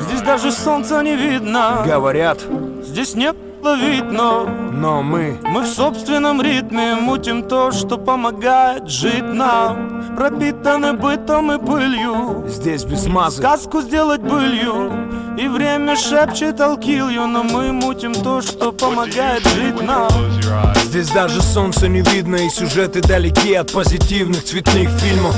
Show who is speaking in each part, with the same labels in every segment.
Speaker 1: Здесь даже солнца не видно.
Speaker 2: Говорят,
Speaker 1: Здесь не ловить, но
Speaker 2: но мы
Speaker 1: Мы в собственном ритме мутим то, что помогает жить нам. Пропитаны бытом и пылью.
Speaker 2: Здесь без мазы.
Speaker 1: Сказку сделать былью. И время шепчет you. Но мы мутим то, что помогает жить нам?
Speaker 2: Здесь даже солнца не видно и сюжеты далеки от позитивных цветных фильмов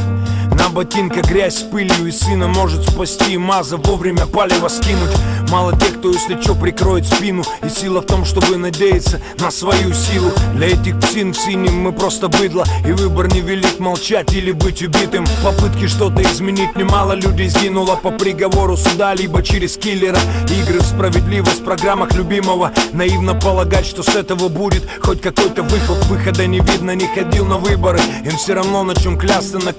Speaker 2: На ботинках грязь с пылью и сына может спасти Маза вовремя палево скинуть. Мало тех, кто если чё прикроет спину. И сила в том, чтобы надеяться на свою силу. Для этих псин в синем мы просто быдло. И выбор не велит молчать или быть убитым. Попытки что-то изменить немало людей сгинуло По приговору суда, либо через киллера. Игры в справедливость в программах любимого. Наивно полагать, что с этого будет хоть какой-то выход. Выхода не видно, не ходил на выборы. Им все равно на чем клясться, на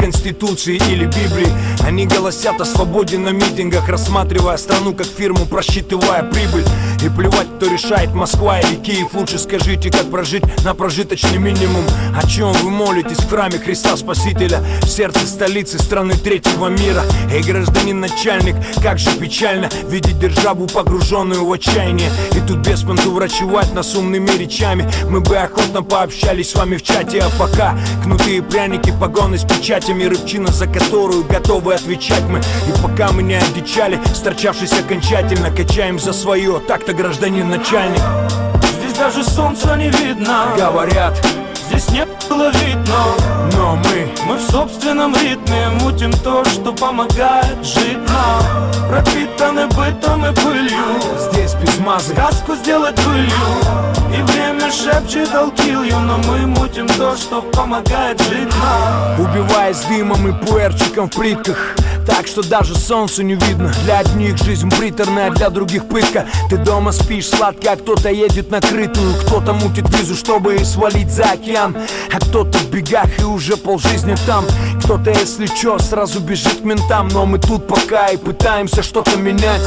Speaker 2: Конституции или Библии Они голосят о свободе на митингах Рассматривая страну как фирму, просчитывая прибыль. И плевать, кто решает, Москва или Киев. Лучше скажите, как прожить на прожиточный минимум. О чем вы молитесь в храме Христа Спасителя? В сердце столицы страны третьего мира. Эй, гражданин начальник, как же печально Видеть державу погруженную в отчаяние. И тут без понту врачевать нас умными речами. Мы бы охотно пообщались с вами в чате А пока кнутые пряники, погоны с печатями Рыбчина, за которую готовы отвечать мы. И пока мы не одичали, сторчавшись окончательно Качаем за свое, так-то гражданин начальник.
Speaker 1: Здесь даже солнца не видно.
Speaker 2: Говорят,
Speaker 1: Здесь не ловить, но
Speaker 2: но мы
Speaker 1: Мы в собственном ритме мутим то, что помогает жить нам. Пропитаны бытом и пылью
Speaker 2: мазы
Speaker 1: Сказку сделать былью. И время шепчет I'll Но мы мутим то, что помогает жить нам
Speaker 2: Убиваясь дымом и пуэрчиком в плитках. Так что даже солнцу не видно. Для одних жизнь приторная, для других пытка. Ты дома спишь сладко, а кто-то едет на крытую. Кто-то мутит визу, чтобы свалить за океан. А кто-то в бегах и уже полжизни там. Кто-то, если чё, сразу бежит к ментам. Но мы тут пока и пытаемся что-то менять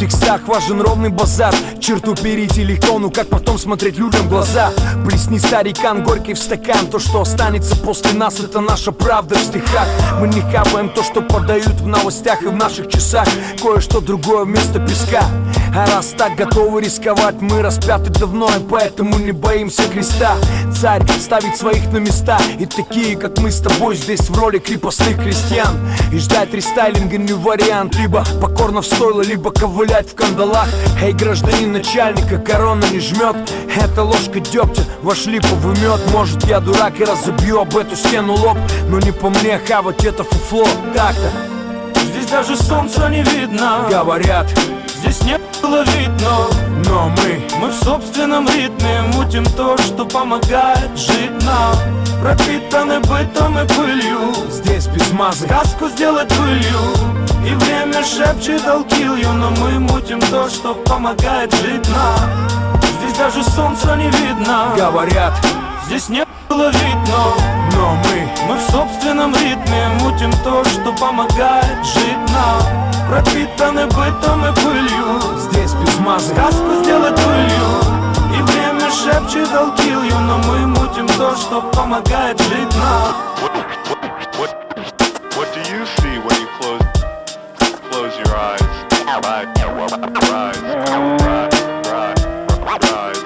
Speaker 2: текстах важен ровный базар. Черту перейти легко, ну как потом смотреть людям в глаза. Плесни старикан горький в стакан. То, что останется после нас, это наша правда в стихах. Мы не хапаем то, что подают в новостях и в наших часах. Кое-что другое вместо песка. А раз так готовы рисковать, мы распяты давно И поэтому не боимся креста. Царь ставит своих на места И такие, как мы с тобой, здесь в роли крепостных крестьян. И ждать рестайлинга не вариант Либо покорно в либо ковылять в кандалах. Эй, гражданин начальника, корона не жмет. Это ложка дегтя, ваш липовый мед Может я дурак и разобью об эту стену лоб. Но не по мне хавать это фуфло. Так-то.
Speaker 1: Здесь даже солнца не видно.
Speaker 2: Говорят,
Speaker 1: Здесь не ловить, но
Speaker 2: но мы.
Speaker 1: Мы в собственном ритме мутим то, что помогает жить нам. Пропитаны бытом и пылью.
Speaker 2: Здесь без мазы.
Speaker 1: Сказку сделать былью И время шепчет I'll kill you Но мы мутим то, что помогает жить нам. Здесь даже солнца не видно.
Speaker 2: Говорят,
Speaker 1: Здесь не ловить, но
Speaker 2: но мы
Speaker 1: Мы в собственном ритме мутим то, что помогает жить нам. Пропитаны бытом и пылью.
Speaker 2: здесь без мазы
Speaker 1: Сказку сделать былью И время шепчет I'll kill you Но мы мутим то, что помогает жить нам
Speaker 3: rise, rise, rise, rise, rise, rise.